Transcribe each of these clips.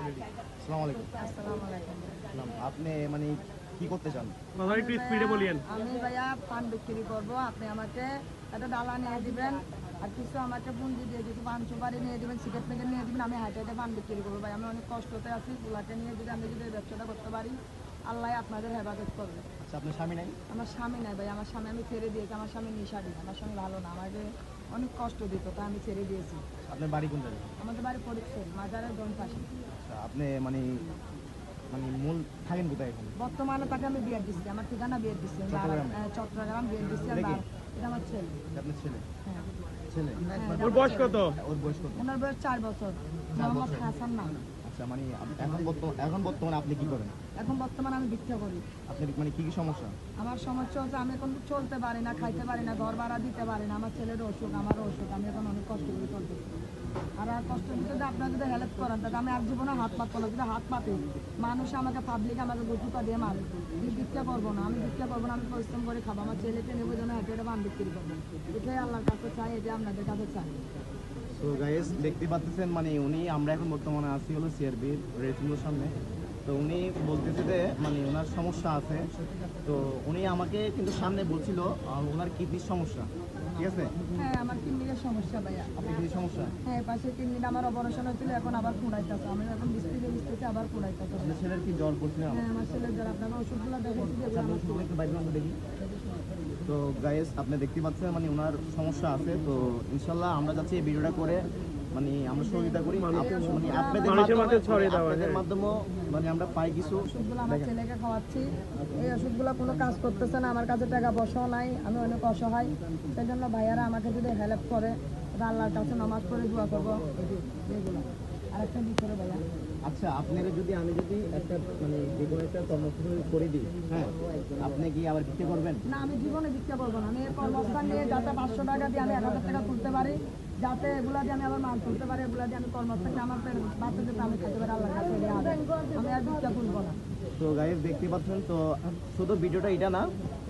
আসসালামু আলাইকুম। আসসালামু আলাইকুম। আপনি মানে কি করতে চান? একটু স্পিডে বলিয়েন। আমি ভাইয়া পান বিক্রি করব। আপনি আমাকে একটা ডালা নিয়ে দিবেন আর কিছু আমাকে পুঞ্জি দিয়ে কিছু পান সুপারি নিয়ে দিবেন সিগারেট প্যাকেট নিয়ে দিবেন আমি হাইটে হাইটে পান বিক্রি করব। ভাই আমি অনেক কষ্টতে আছি নিয়ে যদি আমি যদি এই ব্যবসাটা করতে পারি আল্লাহ আপনাদের হেফাজত করবে। আচ্ছা আপনার স্বামী নাই? আমার স্বামী নাই ভাই আমার স্বামী আমি ছেড়ে দিয়েছি আমার স্বামী নিশারি আমার স্বামী ভালো না আমাকে অনেক কষ্ট দিত তাই আমি ছেড়ে দিয়েছি। আপনার বাড়ি কোন জায়গায় আমাদের বাড়ি ফরিদপুর মাজারের দম পাশে আচ্ছা আপনি মানে মানে মূল থাকেন কোথায় এখন? বর্তমানে তাকে আমি বিয়ে দিচ্ছি আমার ঠিকানা বিয়ে দিচ্ছি চট্টগ্রামে? বিয়ে দিচ্ছি আর এটা আমার ছেলে। এটা আপনার ছেলে? হ্যাঁ। ছেলে? হ্যাঁ, ওর বয়স। কত? ওর বয়স কত? ওনার বয়স চার বছর মোহাম্মদ হাসান নাম। আচ্ছা মানে এখন বর্তমান এখন বর্তমানে আপনি কি করেন? এখন বর্তমানে আমি ভিক্ষা করি। আপনার মানে কি কি সমস্যা? আমার সমস্যা হচ্ছে আমি এখন চলতে পারি না খাইতে পারি না ঘর ভাড়া দিতে পারি না আমার ছেলের অসুখ আমারও অসুখ আমি এখন অনেক কষ্ট করে আর আর কষ্ট যদি আপনারা যদি হেল্প করেন তাহলে আমি আর জীবনে হাত পাতবো না যদি হাত পাতে। মানুষ আমাকে পাবলিক আমাকে গুজুকা দিয়ে মারে। আমি ভিক্ষা করব না আমি ভিক্ষা করব না আমি পরিশ্রম করে খাব। আমার ছেলেকে নেব যেন হেঁটে বান বিক্রি করব। এটাই আল্লাহর কাছে চাই এটা আপনাদের কাছে চাই। তো গাইস দেখতে পাচ্ছেন মানে উনি আমরা এখন বর্তমানে আছি হলো সিআরবির রেসিংয়ের সামনে। তো উনি বলতেছে যে মানে ওনার সমস্যা আছে। তো উনি আমাকে কিন্তু সামনে বলছিল ওনার কিডনির সমস্যা। ঠিক আছে? হ্যাঁ আমার কিডনির সমস্যা ভাইয়া। আপনি কিডনির সমস্যা? হ্যাঁ পাশে কিডনিটা আমার অপারেশন হয়েছিল এখন আবার কুড়াইতেছে আমি এখন বিস্তিতে বিস্তিতে আবার কুড়াইতেছে আপনার ছেলের কি জ্বর করছিলাম হ্যাঁ আমার ছেলের যারা আপনার ওষুধগুলো দেখেছি যেগুলো আপনার আমার ওষুধগুলো একটু বাইরে আমরা দেখি। তো গাইস আপনি দেখতে পাচ্ছেন মানে ওনার সমস্যা আছে। তো ইনশাল্লাহ আমরা যাচ্ছি এই ভিডিওটা করে। মানে আমরা সহযোগিতা করি মানে আপনাদের আপনাদের। মাধ্যমে মানে আমরা পাই কিছু। ওষুধগুলো আমার ছেলেকে খাওয়াচ্ছি। এই ওষুধগুলো কোনো কাজ করতেছে না আমার কাছে টাকা পয়সাও নাই আমি অনেক অসহায়। সেই জন্য ভাইয়ারা আমাকে যদি হেল্প করে আল্লাহর কাছে নামাজ পড়ে দোয়া করব। এগুলো। আর একটা ভিতরে ভাইয়া? আচ্ছা আপনারা যদি আমি যদি একটা মানে যে কোনো একটা কর্মসূচি করে দিই হ্যাঁ আপনি কি আবার ভিক্ষা করবেন না আমি জীবনে ভিক্ষা করব না। আমি কর্মস্থান নিয়ে যাতে পাঁচশো টাকা দিয়ে আমি এক হাজার টাকা তুলতে পারি যাতে এগুলা দিয়ে আমি আবার মাল তুলতে পারি, এগুলা দিয়ে আমি কর্মস্থানকে আমার বাচ্চাদের আমি খেতে পারি আল্লাহ কাছে আমি আর ভিক্ষা করব না। তো গাইজ দেখতে পাচ্ছেন, তো শুধু ভিডিওটা এটা না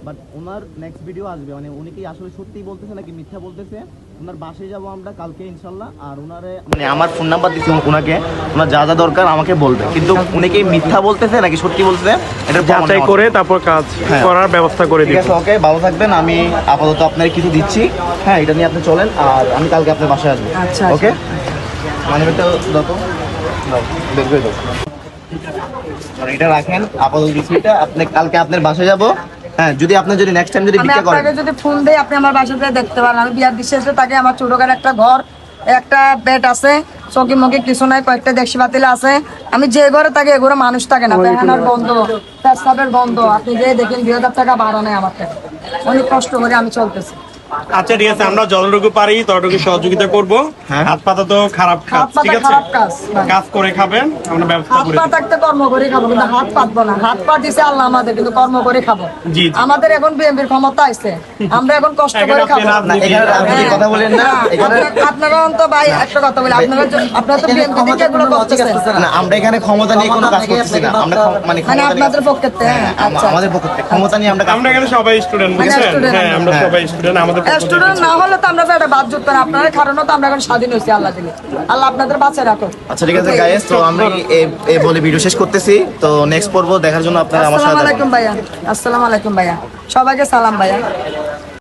বাট ওনার নেক্সট ভিডিও আসবে। মানে উনি কি আসলে সত্যি বলতেছে নাকি মিথ্যা বলতেছে? ওনার বাসায় যাব আমরা কালকে ইনশাল্লাহ আর ওনারে মানে আমার ফোন নাম্বার দিচ্ছি ওনাকে ওনার যা যা দরকার আমাকে বলবে। কিন্তু উনি কি মিথ্যা বলতেছে নাকি সত্যি বলতেছে? এটা যাচাই করে তারপর কাজ হ্যাঁ। করার ব্যবস্থা করে ঠিক আছে ওকে ভালো থাকবেন। আমি আপাতত আপনার কিছু দিচ্ছি। হ্যাঁ এটা নিয়ে আপনি চলেন আর আমি কালকে আপনার বাসায় আসব। আচ্ছা, ওকে মানে এটা দাও তো। দাও দাও। এটা রাখেন আপাতত বিষয়টা আপনি কালকে আপনার বাসায় যাব। হ্যাঁ যদি আপনি যদি নেক্সট টাইম যদি আমি ভিক্ষা করেন। আপনাকে যদি ফোন দেই আপনি আমার বাসাতে দেখতে পারেন। আমি বিয়ার দিশে তাকে আমার ছোটখাটো একটা ঘর একটা বেড আছে। চকি মকি কিছু নাই কয়েকটা দেখছি বাতিল আছে। আমি যে ঘরে থাকি এগুলো মানুষ থাকে না। বেহানার বন্ধ। পেশাবের বন্ধ। আপনি যে দেখেন দুই হাজার টাকা ভাড়া নেই আমার অনেক কষ্ট করে আমি চলতেছি। আচ্ছা ঠিক আছে আমরা যতটুকু পারি ততটুকু সহযোগিতা করব। হ্যাঁ। হাত পাতা তো খারাপ কাজ ঠিক আছে? কাজ, করে খাবেন আমরা ব্যবস্থা করে পা দিব। থাকতে কর্ম করে খাব কিন্তু হাত পাতবো না। হাত পা দিছে আল্লাহ আমাদের কিন্তু কর্ম করে খাব। জি। আমাদের এখন বিএমপির ক্ষমতা আছে। আমরা এখন কষ্ট করে খাব। না এখানে রাজনীতির কথা বলেন না আপনারা তো ভাই একটা কথা বলি আপনারা আপনারা তো বিএনপি থেকে এগুলো করতেছেন। না। আমরা এখানে ক্ষমতা নিয়ে কোনো কাজ করতেছি না। আমরা মানে মানে আপনাদের পক্ষে হ্যাঁ, আচ্ছা। আমাদের পক্ষ ক্ষমতা নিয়ে আমরা আমরা এখানে সবাই স্টুডেন্ট মানে বুঝছেন? হ্যাঁ আমরা। হ্যাঁ। সবাই স্টুডেন্ট আমাদের স্টুডেন্ট না হলে তো আমরা এটা বাদ যুক্ত না আপনারা কারণে তো আমরা এখন স্বাধীন হয়েছি আল্লাহ দিলে। আল্লাহ আপনাদের বাঁচিয়ে রাখো আচ্ছা ঠিক আছে গাইস তো আমি এ- এ বলে ভিডিও শেষ করতেছি। তো নেক্সট পর্ব দেখার জন্য আপনারা আমার সাথে আসসালামু আলাইকুম ভাইয়া। আসসালামু আলাইকুম ভাইয়া। সবাইকে সালাম ভাইয়া।